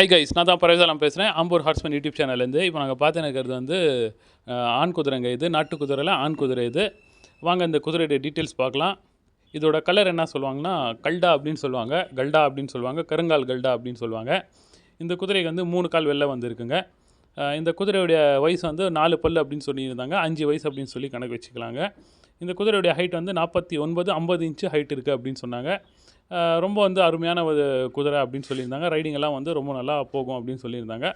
Hi guys நான் தான் பரவேசாலம் பேசுகிறேன் ஆம்பூர் ஹார்ஸ்மேன் யூடியூப் சேனல்லேருந்து இப்போ நாங்கள் பார்த்து இருக்கிறது வந்து ஆண் குதிரைங்க இது நாட்டு குதிரையில் ஆண் குதிரை இது. வாங்க இந்த குதிரையுடைய டீட்டெயில்ஸ் பார்க்கலாம். இதோட கலர் என்ன சொல்லுவாங்கன்னா கல்டா அப்படின்னு சொல்லுவாங்க. கல்டா அப்படின்னு சொல்லுவாங்க. கருங்கால் கல்டா அப்படின்னு சொல்லுவாங்க. இந்த குதிரைக்கு வந்து மூணு கால் வெளில வந்திருக்குங்க இந்த குதிரையுடைய வயசு வந்து நாலு பல் அப்படின்னு சொல்லியிருந்தாங்க. அஞ்சு வயசு அப்படின்னு சொல்லி கணக்கு வச்சுக்கலாங்க. இந்த குதிரையுடைய ஹைட் வந்து நாற்பத்தி ஒன்பது ஐம்பது இன்ச்சு ஹைட் இருக்குது அப்படின்னு சொன்னாங்க. ரொம்ப வந்து அருமையான ஒரு குதிரை அப்படின்னு சொல்லியிருந்தாங்க. ரைடிங் எல்லாம் வந்து ரொம்ப நல்லா போகும் அப்படின்னு சொல்லியிருந்தாங்க.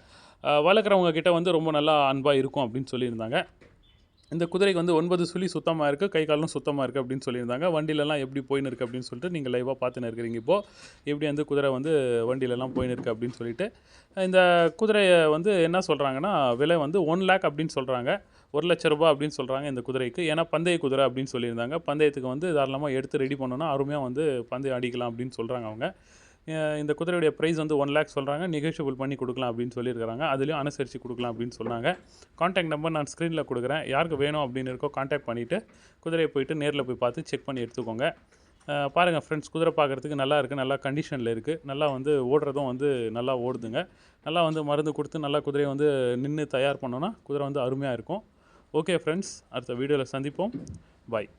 வளர்க்குறவங்க கிட்ட வந்து ரொம்ப நல்லா அன்பாக இருக்கும் அப்படின்னு சொல்லியிருந்தாங்க. இந்த குதிரைக்கு வந்து ஒன்பது சுழி சுத்தமாக இருக்குது கை காலும் சுத்தமாக இருக்குது அப்படின்னு சொல்லியிருந்தாங்க. வண்டியிலலாம் எப்படி போயின்னு இருக்குது அப்படின்னு சொல்லிட்டு நீங்கள் லைவாக பார்த்துன்னு இருக்கிறீங்க. இப்போது எப்படி வந்து குதிரை வந்து வண்டியிலலாம் போயின்னு இருக்குது அப்படின்னு சொல்லிட்டு இந்த குதிரையை வந்து என்ன சொல்கிறாங்கன்னா விலை வந்து ஒன் லேக் அப்படின்னு சொல்கிறாங்க ஒரு லட்ச ரூபா அப்படின்னு சொல்கிறாங்க இந்த குதிரைக்கு. ஏன்னா பந்தய குதிரை அப்படின்னு சொல்லியிருந்தாங்க. பந்தயத்துக்கு வந்து தாராளமாக எடுத்து ரெடி பண்ணோன்னா அருமையாக வந்து பந்தயம் அடிக்கலாம் அப்படின்னு சொல்கிறாங்க அவங்க. இந்த குதிரையுடைய ப்ரைஸ் வந்து ஒன் லேக் சொல்கிறாங்க நெகோஷியபிள் பண்ணி கொடுக்கலாம் அப்படின்னு சொல்லியிருக்காங்க அதுலேயும் அனுசரித்து கொடுக்கலாம் அப்படின்னு சொன்னாங்க. காண்டாக்ட் நம்பர் நான் ஸ்க்ரீனில் கொடுக்குறேன். யாருக்கு வேணும் அப்படின்னு இருக்கோ காண்டாக்ட் பண்ணிவிட்டு குதிரையை போயிட்டு நேரில் போய் பார்த்து செக் பண்ணி எடுத்துக்கோங்க. பாருங்கள் ஃப்ரெண்ட்ஸ் குதிரை பார்க்குறதுக்கு நல்லா இருக்குது நல்லா கண்டிஷனில் இருக்குது நல்லா வந்து ஓடுறதும் வந்து நல்லா ஓடுதுங்க. நல்லா வந்து மருந்து கொடுத்து நல்லா குதிரையை வந்து நின்று தயார் பண்ணோன்னா குதிரை வந்து அருமையாக இருக்கும். ஓகே ஃப்ரெண்ட்ஸ் அடுத்த வீடியோவில் சந்திப்போம். பாய்